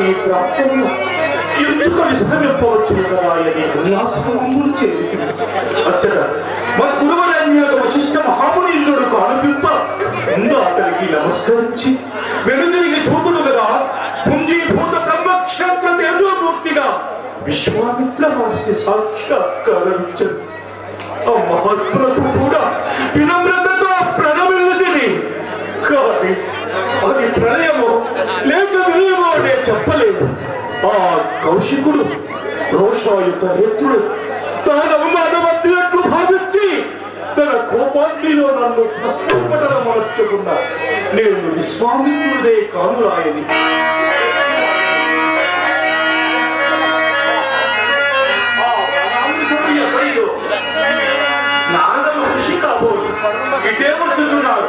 నీ ప్రాప్తంలో ఎందుకు విశ్రమింపవచ్చును కదా అని ఉల్లాసములు చేరి అచ్చట మన గురువరాజ్ఞాత వశిష్ఠ మహాముని ఇంద్రుడు కానుపింప ముందు అతనికి నమస్కరించి వెనుదిరిగి చూతుడు కదా పుంజీభూత బ్రహ్మక్షేత్ర తేజోమూర్తిగా విశ్వామిత్ర మహర్షి సాక్షాత్కారం ఇచ్చాడు ఆ మహాత్ములకు కూడా వినమ్రతతో ప్రణమిల్లుదిని కానీ అది ప్రళయం చెప్పలేదు. ఆ కౌశికుడు రోషాయుత నేత్రుడు తాను అవమానమద్దినట్లు భావించి తన కోపాగ్నిలో నన్ను భస్మపటల మార్చకుండా నేను విశ్వామిత్రుడే కానురాయని. నారద మహర్షి కాబోలు ఇటే వచ్చుచున్నారు.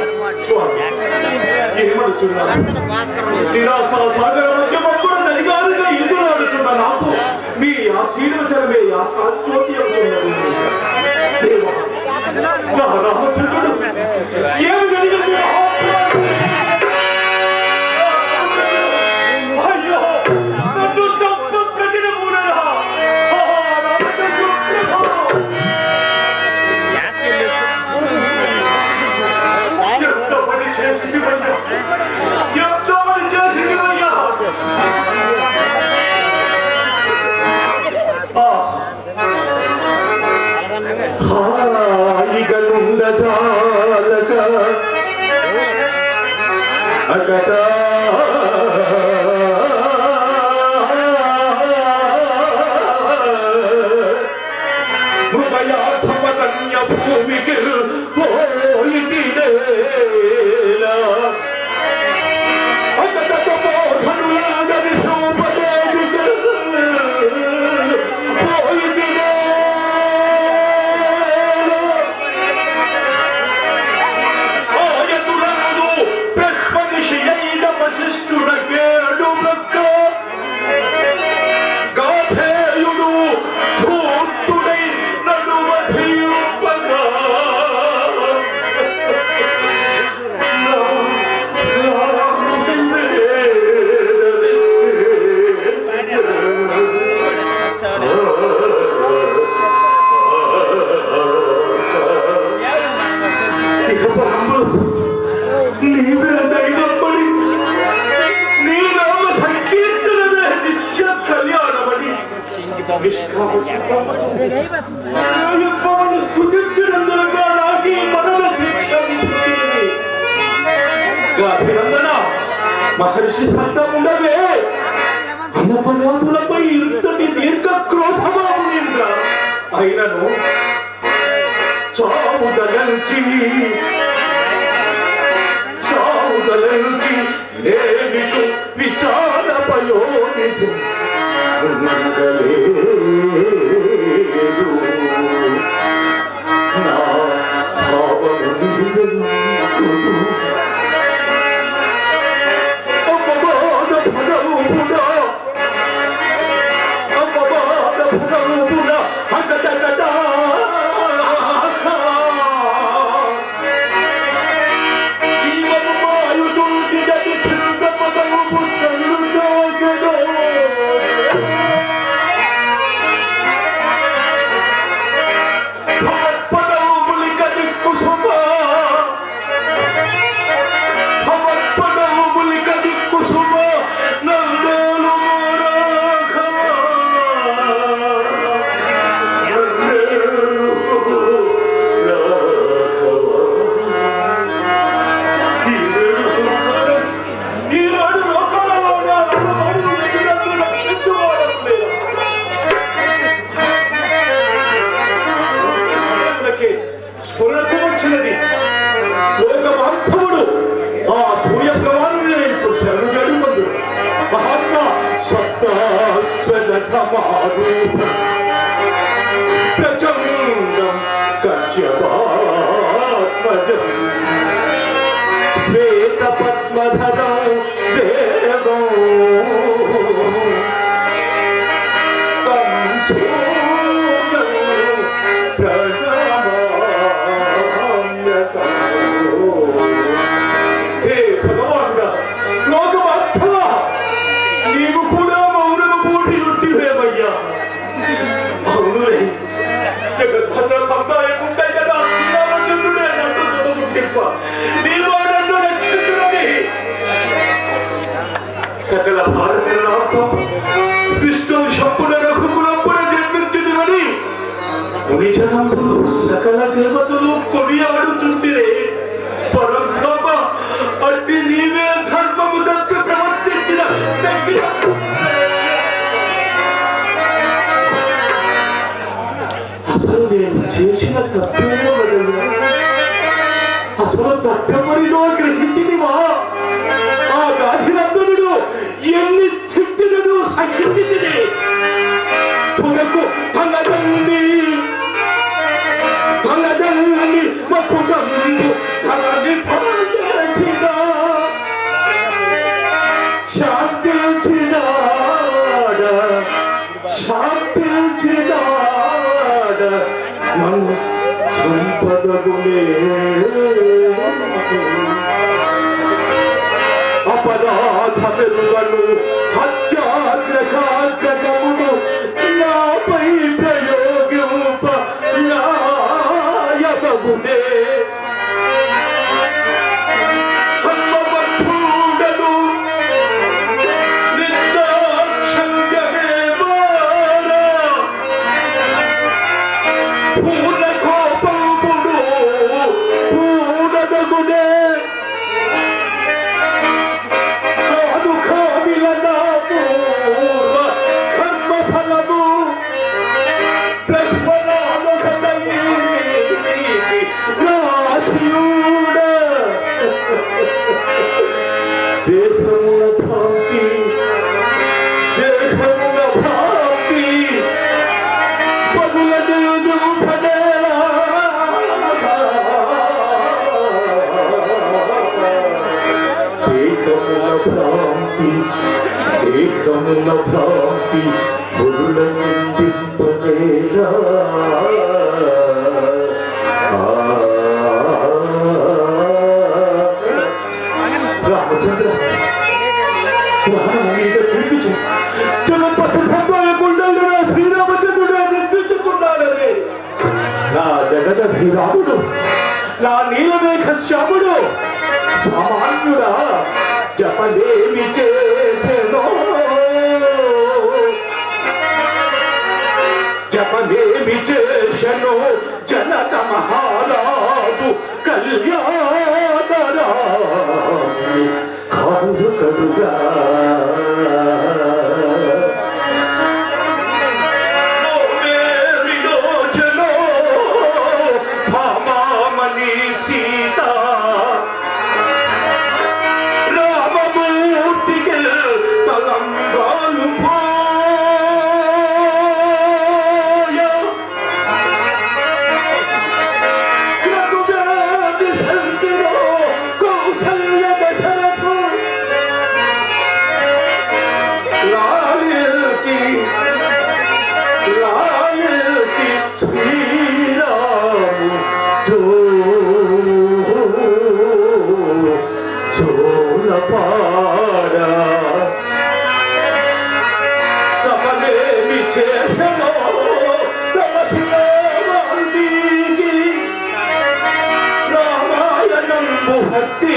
స్వామి ఏమనుచున్నారు నిరాశ సాగర మధ్యమప్పుడు నలిగారుగా ఎదురాడుచున్న నాకు మీ ఆశీర్వచనమే ఆశాజ్యోతి అవుతున్నది దేవా నా రామచంద్రుడు ఏమి జరిగింది? హాయిగలుండ జాలక అకటా నాయప్పను నాకు శిక్ష మహర్షి సత్తముండవే అన్నపరాధులపై ఇంతటి దీర్ఘ క్రోధమామునింద్ర అయినను చావుదలంచి చావుదలంచి నేమికు విచార పయోనిధి सप्तासनधमारूपम् प्रचण्डं कश्यपात्मजम् श्वेतपद्मधरम् సకల భారతీయులతో విష్ణు శంపున రఘుకులంపున జన్మించుదువని మునిజనంబులు సకల దేవతలు కొనియాడుచుంటిరే పరంధామ అట్టి నీవే ధర్మము తప్పి ప్రవర్తించిన తగ్గిన అసలు నేను చేసిన తప్పేమో అపరాధమెరుగను నాపై ప్రయోగింప నాయబగునే దేహముల భ్రాంతి మురుల నిందింపలేరా రామచంద్ర ప్రాణము మీద చూపించు. జగత్పథ సంపాయకుండా నా శ్రీరామచంద్రుడే నిందించుతున్నాడని నా జగదభిరాముడు నా నీలమేఘ శ్యాముడు జపలేమి చేశను జనక మహా 어때?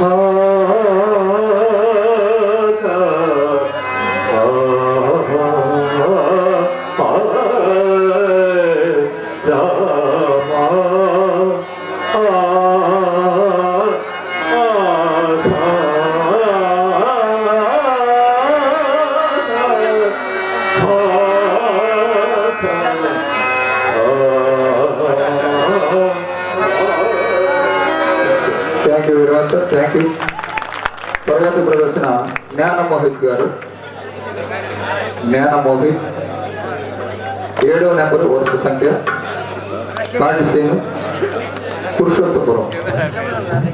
ఆ, థ్యాంక్ యూ తరువాతి ప్రదర్శన జ్ఞాన మోహిత్ గారు. జ్ఞాన మోహిత్ ఏడో నెంబర్ వరుస సంఖ్య. పాటిసేను పురుషోత్తపురం.